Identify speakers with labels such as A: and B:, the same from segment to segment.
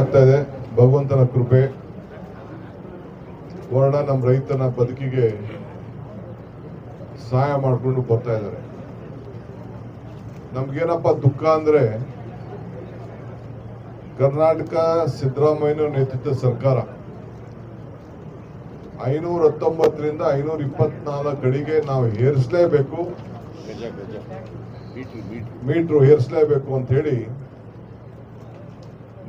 A: ಆಗ್ತಾ ಇದೆ. ಭಗವಂತನ ಕೃಪೆ ವರ್ಣ ನಮ್ಮ ರೈತನ ಬದುಕಿಗೆ ಸಹಾಯ ಮಾಡಿಕೊಂಡು ಬರ್ತಾ ಇದ್ದಾರೆ. ನಮ್ಗೇನಪ್ಪ ದುಃಖ ಅಂದ್ರೆ ಕರ್ನಾಟಕ ಸಿದ್ದರಾಮಯ್ಯ ನೇತೃತ್ವ ಸರ್ಕಾರ. ಐನೂರ ಹತ್ತೊಂಬತ್ತರಿಂದ ಐನೂರ ಇಪ್ಪತ್ನಾಲ್ಕು ಅಡಿಗೆ ನಾವು ಏರಿಸಲೇಬೇಕು.
B: ಮೀಟ್ರು
A: ಏರಿಸಲೇಬೇಕು ಅಂತ ಹೇಳಿ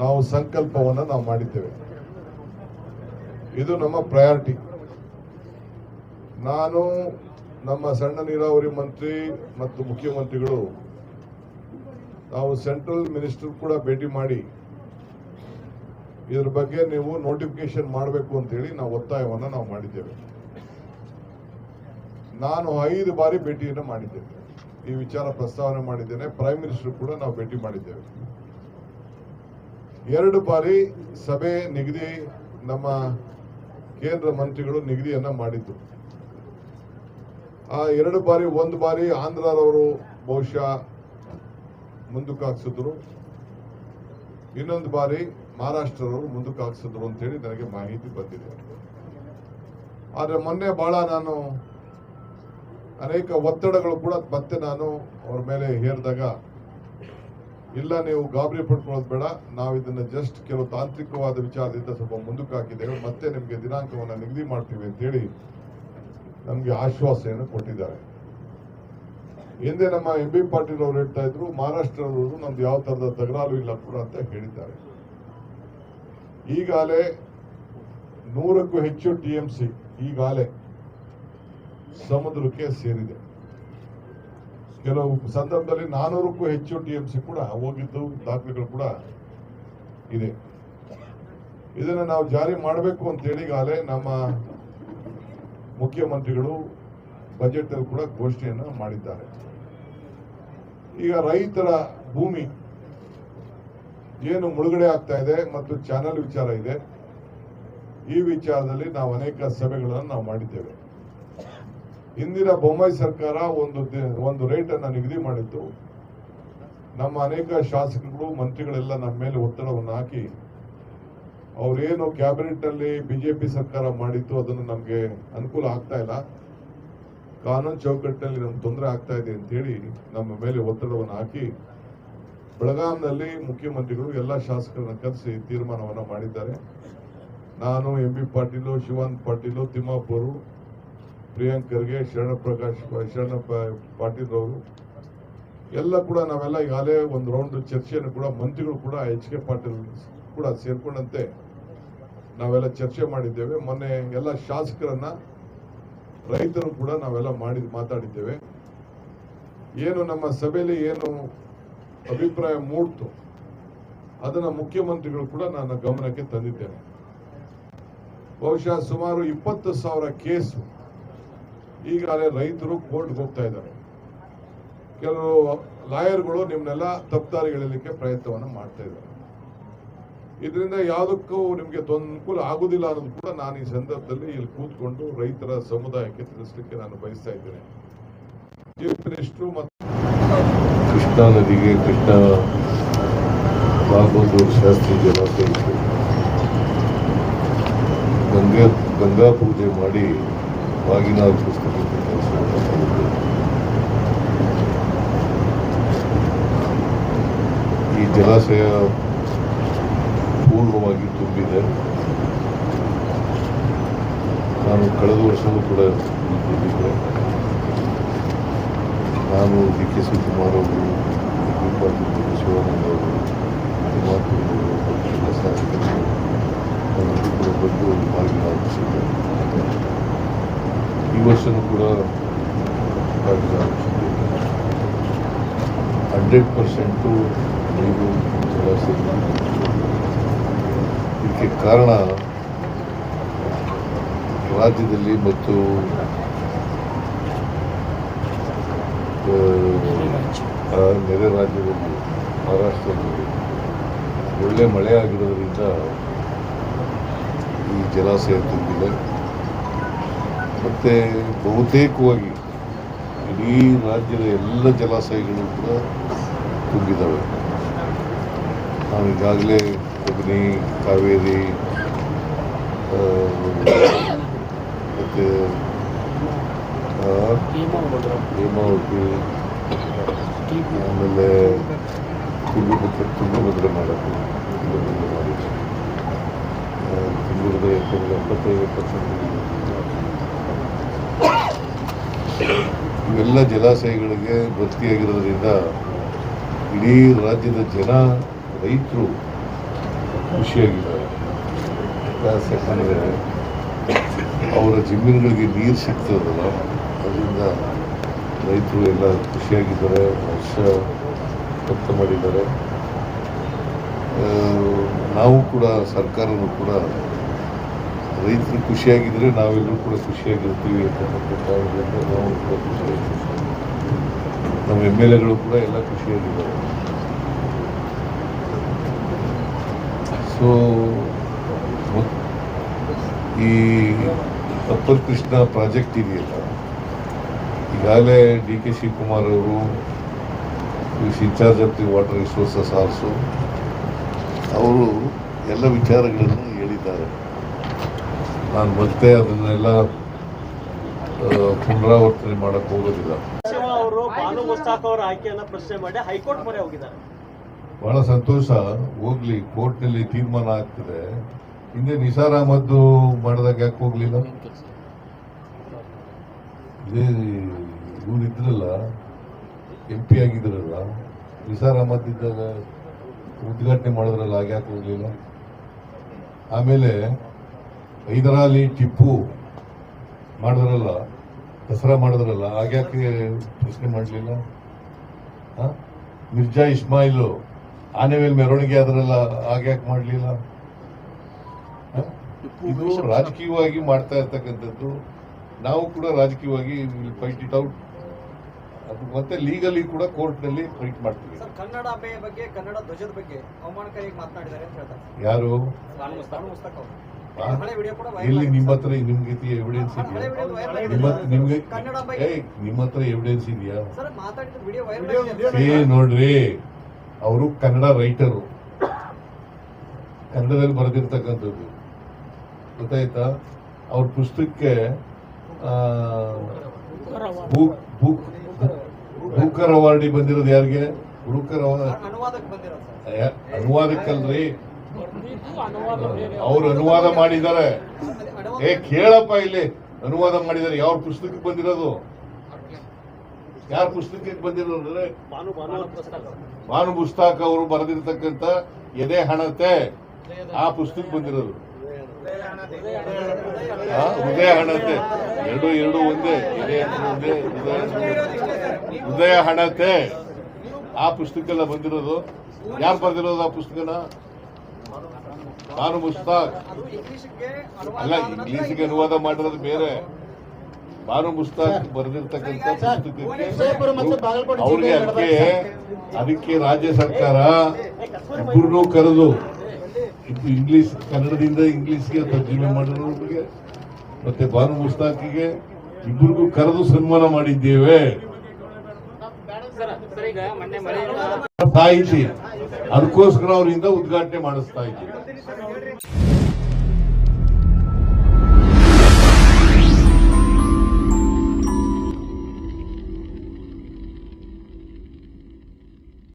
A: ನಾವು ಸಂಕಲ್ಪವನ್ನು ನಾವು ಮಾಡಿದ್ದೇವೆ. ಇದು ನಮ್ಮ ಪ್ರಯಾರಿಟಿ ನಾನು, ನಮ್ಮ ಸಣ್ಣ ನೀರಾವರಿ ಮಂತ್ರಿ ಮತ್ತು ಮುಖ್ಯಮಂತ್ರಿಗಳು, ನಾವು ಸೆಂಟ್ರಲ್ ಮಿನಿಸ್ಟರ್ ಕೂಡ ಭೇಟಿ ಮಾಡಿ, ಇದ್ರ ಬಗ್ಗೆ ನೀವು ನೋಟಿಫಿಕೇಶನ್ ಮಾಡಬೇಕು ಅಂತೇಳಿ ನಾವು ಒತ್ತಾಯವನ್ನು ನಾವು ಮಾಡಿದ್ದೇವೆ. ನಾನು ಐದು ಬಾರಿ ಭೇಟಿಯನ್ನು ಮಾಡಿದ್ದೇನೆ. ಈ ವಿಚಾರ ಪ್ರಸ್ತಾವನೆ ಮಾಡಿದ್ದೇನೆ. ಪ್ರೈಮ್ ಮಿನಿಸ್ಟರ್ ಕೂಡ ನಾವು ಭೇಟಿ ಮಾಡಿದ್ದೇವೆ. ಎರಡು ಬಾರಿ ಸಭೆ ನಿಗದಿ, ನಮ್ಮ ಕೇಂದ್ರ ಮಂತ್ರಿಗಳು ನಿಗದಿಯನ್ನ ಮಾಡಿದ್ದು. ಆ ಎರಡು ಬಾರಿ, ಒಂದು ಬಾರಿ ಆಂಧ್ರರವರು ಬಹುಶಃ ಮುಂದಕ್ಕೆ ಇನ್ನೊಂದು ಬಾರಿ ಮಹಾರಾಷ್ಟ್ರದವರು ಮುಂದಕ್ಕೆ ಹಾಕ್ಸಿದ್ರು ಅಂತೇಳಿ ನನಗೆ ಮಾಹಿತಿ ಬಂದಿದೆ. ಆದರೆ ಮೊನ್ನೆ ಬಹಳ ನಾನು ಅನೇಕ ಒತ್ತಡಗಳು ಕೂಡ ಮತ್ತೆ ನಾನು ಅವ್ರ ಮೇಲೆ ಹೇರಿದಾಗ ಇಲ್ಲ, ನೀವು ಗಾಬರಿ ಪಡ್ಕೊಳ್ಳೋದು ಬೇಡ. ನಾವು ಇದನ್ನ ಜಸ್ಟ್ ಕೆಲವು ತಾಂತ್ರಿಕವಾದ ವಿಚಾರದಿಂದ ಸ್ವಲ್ಪ ಮುಂದಕ್ಕೆ ಹಾಕಿದ್ದೇವೆ. ಮತ್ತೆ ನಿಮಗೆ ದಿನಾಂಕವನ್ನು ನಿಗದಿ ಮಾಡ್ತೀವಿ ಅಂತೇಳಿ ನಮಗೆ ಆಶ್ವಾಸನೆಯನ್ನು ಕೊಟ್ಟಿದ್ದಾರೆ. ಹಿಂದೆ ನಮ್ಮ ಎಂ ಬಿ ಪಾಟೀಲ್ ಅವರು ಹೇಳ್ತಾ ಇದ್ರು, ಮಹಾರಾಷ್ಟ್ರದವರು ನಮ್ದು ಯಾವ ತರದ ತಗ್ರಾರು ಇಲ್ಲ ಕೂಡ ಅಂತ ಹೇಳಿದ್ದಾರೆ. ಈಗಾಗಲೇ ನೂರಕ್ಕೂ ಹೆಚ್ಚು ಟಿ ಎಂ ಸಿ ಈಗಾಗಲೇ ಸಮುದ್ರಕ್ಕೆ ಸೇರಿದೆ. ಕೆಲವು ಸಂದರ್ಭದಲ್ಲಿ ನಾನೂರಕ್ಕೂ ಹೆಚ್ಚು ಟಿ ಎಂ ಸಿ ಕೂಡ ಹೋಗಿದ್ದು, ದಾಖಲೆಗಳು ಕೂಡ ಇದೆ. ಇದನ್ನ ನಾವು ಜಾರಿ ಮಾಡಬೇಕು ಅಂತೇಳಿ ಈಗಾಗಲೇ ನಮ್ಮ ಮುಖ್ಯಮಂತ್ರಿಗಳು ಬಜೆಟ್ ಅಲ್ಲಿ ಕೂಡ ಘೋಷಣೆಯನ್ನು ಮಾಡಿದ್ದಾರೆ. ಈಗ ರೈತರ ಭೂಮಿ ಏನು ಮುಳುಗಡೆ ಆಗ್ತಾ ಇದೆ ಮತ್ತು ಚಾನಲ್ ವಿಚಾರ ಇದೆ, ಈ ವಿಚಾರದಲ್ಲಿ ನಾವು ಅನೇಕ ಸಭೆಗಳನ್ನು ನಾವು ಮಾಡಿದ್ದೇವೆ. ಹಿಂದಿನ ಬೊಮ್ಮಾಯಿ ಸರ್ಕಾರ ಒಂದು ಒಂದು ರೇಟ್ ಅನ್ನ ನಿಗದಿ ಮಾಡಿತ್ತು. ನಮ್ಮ ಅನೇಕ ಶಾಸಕರು ಮಂತ್ರಿಗಳೆಲ್ಲ ನಮ್ಮ ಮೇಲೆ ಒತ್ತಡವನ್ನು ಹಾಕಿ ಅವರೇನು ಕ್ಯಾಬಿನೆಟ್ನಲ್ಲಿ ಬಿಜೆಪಿ ಸರ್ಕಾರ ಮಾಡಿತ್ತು, ಅದನ್ನು ನಮಗೆ ಅನುಕೂಲ ಆಗ್ತಾ ಇಲ್ಲ. ಕಾನೂನು ಚೌಕಟ್ಟಿನಲ್ಲಿ ನಮ್ಗೆ ತೊಂದರೆ ಆಗ್ತಾ ಇದೆ ಅಂತ ಹೇಳಿ ನಮ್ಮ ಮೇಲೆ ಒತ್ತಡವನ್ನು ಹಾಕಿ ಬೆಳಗಾಂನಲ್ಲಿ ಮುಖ್ಯಮಂತ್ರಿಗಳು ಎಲ್ಲ ಶಾಸಕರನ್ನ ಕರೆಸಿ ತೀರ್ಮಾನವನ್ನು ಮಾಡಿದ್ದಾರೆ. ನಾನು ಎಂ ಬಿ ಪಾಟೀಲು, ಶಿವಾನಂದ್ ಪಾಟೀಲು, ತಿಮ್ಮಾಪುರು ಪ್ರಿಯಾಂಕ್ ಖರ್ಗೆ ಶರಣ ಪ್ರಕಾಶ್ ಶರಣ ಪಾಟೀಲ್ ಅವರು ಎಲ್ಲ ಕೂಡ ನಾವೆಲ್ಲ ಈಗಾಗಲೇ ಒಂದು ರೌಂಡ್ ಚರ್ಚೆಯನ್ನು ಕೂಡ ಮಂತ್ರಿಗಳು ಕೂಡ ಎಚ್ ಕೆ ಪಾಟೀಲ್ ಕೂಡ ಸೇರ್ಕೊಂಡಂತೆ ನಾವೆಲ್ಲ ಚರ್ಚೆ ಮಾಡಿದ್ದೇವೆ. ಮೊನ್ನೆ ಎಲ್ಲ ಶಾಸಕರನ್ನ, ರೈತರು ಕೂಡ ನಾವೆಲ್ಲ ಮಾಡಿ ಮಾತಾಡಿದ್ದೇವೆ. ಏನು ನಮ್ಮ ಸಭೆಯಲ್ಲಿ ಏನು ಅಭಿಪ್ರಾಯ ಮೂಡ್ತು ಅದನ್ನ ಮುಖ್ಯಮಂತ್ರಿಗಳು ಕೂಡ ನನ್ನ ಗಮನಕ್ಕೆ ತಂದಿದ್ದೇನೆ. ಬಹುಶಃ ಸುಮಾರು ಇಪ್ಪತ್ತು ಸಾವಿರ ಕೇಸು ಈಗಾಗಲೇ ರೈತರು ಕೋರ್ಟ್ಗೆ ಹೋಗ್ತಾ ಇದ್ದಾರೆ. ಕೆಲವು ಲಾಯರ್ಗಳು ನಿಮ್ಮನ್ನೆಲ್ಲ ತಪ್ಪದಾರಿಗಳಲಿಕ್ಕೆ ಪ್ರಯತ್ನವನ್ನು ಮಾಡ್ತಾ ಇದ್ದಾರೆ. ಇದರಿಂದ ಯಾವುದಕ್ಕೂ ನಿಮಗೆ ಅನುಕೂಲ ಆಗುದಿಲ್ಲ ಅನ್ನೋದು ಕೂಡ ನಾನು ಈ ಸಂದರ್ಭದಲ್ಲಿ ಇಲ್ಲಿ ಕೂತ್ಕೊಂಡು ರೈತರ ಸಮುದಾಯಕ್ಕೆ ತಿಳಿಸ್ಲಿಕ್ಕೆ ನಾನು ಬಯಸ್ತಾ ಇದ್ದೇನೆ.
B: ಕೃಷ್ಣಾ ನದಿಗೆ ಕೃಷ್ಣ ಬಾಗಲೂರು ಶಾಸ್ತ್ರಿ ಜಲಾಶಯಕ್ಕೆ ಗಂಗಾ ಗಂಗಾ ಪೂಜೆ ಮಾಡಿ ಕೆಲಸವನ್ನು ಮಾಡಿದ್ದೇವೆ ಈ ಜಲಾಶಯ ಪೂರ್ಣವಾಗಿ ತುಂಬಿದೆ ನಾನು ಕಳೆದ ವರ್ಷವೂ ಕೂಡ ಬಂದಿದ್ದೆ ನಾನು ಡಿ ಕೆ ಶಿವಕುಮಾರ್ ಅವರು ಪಾಟೀಲ್ ಶಿವಾನಂದ ಅವರು ಬಂದು ಈ ವರ್ಷನೂ ಕೂಡ ಹಂಡ್ರೆಡ್ ಪರ್ಸೆಂಟು ನೀರು ಜಲಾಶಯದಲ್ಲಿ ಇದಕ್ಕೆ ಕಾರಣ ರಾಜ್ಯದಲ್ಲಿ ಮತ್ತು ನೆರೆ ರಾಜ್ಯದಲ್ಲಿ, ಮಹಾರಾಷ್ಟ್ರದಲ್ಲಿ ಒಳ್ಳೆ ಮಳೆ ಆಗಿರೋದ್ರಿಂದ ಈ ಜಲಾಶಯ ತುಂಬಿದೆ. ಮತ್ತು ಬಹುತೇಕವಾಗಿ ಇಡೀ ರಾಜ್ಯದ ಎಲ್ಲ ಜಲಾಶಯಗಳು ಕೂಡ ತುಂಬಿದ್ದಾವೆ. ನಾವು ಈಗಾಗಲೇ ಕಬಿನಿ ಕಾವೇರಿ ಮತ್ತು ಹೇಮಾವತಿ ಆಮೇಲೆ ತುಂಗಭದ್ರ ತುಂಗಭದ್ರ ಮಾಡೋದು ತುಂಗಭದ್ರ ಆ, ತುಂಗಭದ್ರ ಎಪ್ಪತ್ತೈದು ಪರ್ಸೆಂಟ್ ಇವೆಲ್ಲ ಜಲಾಶಯಗಳಿಗೆ ಭರ್ತಿಯಾಗಿರೋದ್ರಿಂದ ಇಡೀ ರಾಜ್ಯದ ಜನ, ರೈತರು ಖುಷಿಯಾಗಿದ್ದಾರೆ. ಯಾಕೆ ಯಾಕಂದರೆ ಅವರ ಜಮೀನುಗಳಿಗೆ ನೀರು ಸಿಗ್ತದಲ್ಲ, ಅದರಿಂದ ರೈತರು ಎಲ್ಲ ಖುಷಿಯಾಗಿದ್ದಾರೆ ವರ್ಷ ವ್ಯಕ್ತ ಮಾಡಿದ್ದಾರೆ. ನಾವು ಕೂಡ ಸರ್ಕಾರನೂ ಕೂಡ ರೈತರು ಖುಷಿಯಾಗಿದ್ದರೆ ನಾವೆಲ್ಲರೂ ಕೂಡ ಖುಷಿಯಾಗಿರ್ತೀವಿ ಅಂತಕ್ಕಂಥ ಕಾರಣದಿಂದ ನಾವು ಕೂಡ ಖುಷಿಯಾಗಿರ್ತೀವಿ ನಮ್ಮ ಎಂ ಎಲ್ ಎಗಳು ಕೂಡ ಎಲ್ಲ ಖುಷಿಯಾಗಿದ್ದಾರೆ. ಸೊ ಈ ಅಪ್ಪರ್ ಕೃಷ್ಣ ಪ್ರಾಜೆಕ್ಟ್ ಇದೆಯಲ್ಲ, ಈಗಾಗಲೇ ಡಿ ಕೆ ಶಿವಕುಮಾರ್ ಅವರು in charge of the water resources also, ಅವರು ಎಲ್ಲ ವಿಚಾರಗಳನ್ನು ಹೇಳಿದ್ದಾರೆ. ನಾನು ಮತ್ತೆ ಅದನ್ನೆಲ್ಲ ಪುನರಾವರ್ತನೆ ಮಾಡಕ್ ಹೋಗೋದಿಲ್ಲ. ಬಹಳ ಸಂತೋಷ. ಹೋಗ್ಲಿ ಕೋರ್ಟ್ನಲ್ಲಿ ತೀರ್ಮಾನ ಆಗ್ತದೆ. ಹಿಂದೆ ನಿಸಾರ್ ಅಹಮದ್ ಮಾಡಿದಾಗ ಯಾಕೆ ಹೋಗ್ಲಿಲ್ಲ? ಇದೇ ಇವ್ರು ಇದ್ರಲ್ಲ ಎಂ ಪಿ ಆಗಿದ್ರಲ್ಲ ನಿಸಾರ್ ಅಹಮದ್ ಇದ್ದಾಗ ಉದ್ಘಾಟನೆ ಮಾಡಿದ್ರಲ್ಲ ಆಗ ಯಾಕೆ ಹೋಗ್ಲಿಲ್ಲ? ಆಮೇಲೆ ಹೈದರಾಲಿ ಟಿಪ್ಪು ಮಾಡಿದ್ರಲ್ಲ ದಸರಾ ಮಾಡಿದ್ರಲ್ಲ ಆಗ್ಯಾಕೆ ಪ್ರಶ್ನೆ ಮಾಡಲಿಲ್ಲ? ಮಿರ್ಜಾ ಇಸ್ಮಾಯಿಲು ಆನೆ ಮೇಲೆ ಮೆರವಣಿಗೆ ಆದ್ರಲ್ಲ ಆಗ್ಯಾಕೆ ಮಾಡಲಿಲ್ಲ? ಇದು ರಾಜಕೀಯವಾಗಿ ಮಾಡ್ತಾ ಇರ್ತಕ್ಕಂಥದ್ದು. ನಾವು ಕೂಡ ರಾಜಕೀಯವಾಗಿ ಫೈಟ್ ಇಟ್ ಔಟ್ ಅದು ಮತ್ತೆ ಲೀಗಲಿ ಕೂಡ ಕೋರ್ಟ್ನಲ್ಲಿ ಫೈಟ್ ಮಾಡ್ತೀವಿ.
C: ಬಗ್ಗೆ ಕನ್ನಡ ಧ್ವಜದ ಬಗ್ಗೆ ಅವಮಾನಕಾರಿ ಮಾತನಾಡಿದ್ದಾರೆ ಅಂತ ಹೇಳ್ತಾರೆ.
B: ಯಾರು?
C: Viral
B: ನಿಮ್ಮ ಹತ್ರ ನಿಮ್ಗೆ ಎವಿಡೆನ್ಸ್ ಇದೆಯಾ. ನಿಮ್ಗೆ ನಿಮ್ಮ ಹತ್ರ ಎವಿಡೆನ್ಸ್ ಇದೆಯಾ?
C: ಸರ್ ಮಾತಾಡಿದ ವಿಡಿಯೋ ವೈರಲ್
B: ಏ ನೋಡ್ರಿ ಅವರು ಕನ್ನಡ ರೈಟರು ಕನ್ನಡದಲ್ಲಿ ಬರೆದಿರ್ತಕ್ಕಂಥದ್ದು. ಗೊತ್ತಾಯ್ತಾ? ಅವ್ರ ಪುಸ್ತಕಕ್ಕೆ ಆ, ಬುಕ್ ಬೂಕ್ ಬೂಕರ್ ಅವಾರ್ಡಿ ಬಂದಿರೋದು ಯಾರಿಗೆ? ಹುಡುಕರ್ ಅವಾರ್ಡ್
C: ಅನುವಾದಕ್ಕೆ ಬಂದಿರೋದು ಸರ್.
B: ಯಾ- ಅನುವಾದಕ್ಕಲ್ರಿ. ಅವ್ರು ಅನುವಾದ ಮಾಡಿದ್ದಾರೆ. ಏ, ಕೇಳಪ್ಪ ಇಲ್ಲಿ. ಅನುವಾದ ಮಾಡಿದ್ದಾರೆ. ಯಾವ ಪುಸ್ತಕಕ್ಕೆ ಬಂದಿರೋದು? ಯಾರ ಪುಸ್ತಕಕ್ಕೆ ಬಂದಿರೋದು ಅಂದ್ರೆ?
C: ಬಾನು ಬಾನು ಮುಸ್ತಾಕ್
B: ಭಾನು ಪುಸ್ತಕ ಅವರು ಬರೆದಿರ್ತಕ್ಕಂಥ ಎದೆ ಹಣತೆ ಆ ಪುಸ್ತಕ ಬಂದಿರೋದು. ಉದಯ ಹಣತೆ. ಎರಡು ಎರಡು, ಒಂದೇ. ಎದೆ ಒಂದೇ. ಹೃದಯ ಹಣತೆ. ಆ ಪುಸ್ತಕ ಎಲ್ಲ ಬಂದಿರೋದು. ಯಾರು ಬರೆದಿರೋದು ಆ ಪುಸ್ತಕನ? ಭಾನು ಮುಸ್ತಾಕ್. ಅಲ್ಲ ಇಂಗ್ಲಿಷ್ಗೆ ಅನುವಾದ ಮಾಡಿರೋದು ಬೇರೆ. ಬಾನು ಮುಸ್ತಾಕ್ ಬರೆದಿರ್ತಕ್ಕಂಥ ಪುಸ್ತಕಕ್ಕೆ ಅವ್ರಿಗೆ ಅದಕ್ಕೆ ಅದಕ್ಕೆ ರಾಜ್ಯ ಸರ್ಕಾರ ಇಬ್ಬರನ್ನೂ ಕರೆದು ಇದು ಇಂಗ್ಲಿಷ್ ಕನ್ನಡದಿಂದ ಇಂಗ್ಲಿಷ್ಗೆ ತರ್ಜುಮೆ ಮಾಡಿರೋರಿಗೆ ಮತ್ತೆ ಬಾನು ಮುಸ್ತಾಕಿಗೆ ಇಬ್ಬರಿಗೂ ಕರೆದು ಸನ್ಮಾನ ಮಾಡಿದ್ದೇವೆ. ಇದ್ವಿ ಅದಕ್ಕೋಸ್ಕರ ಅವರಿಂದ ಉದ್ಘಾಟನೆ ಮಾಡಿಸ್ತಾ ಇದ್ದೀವಿ.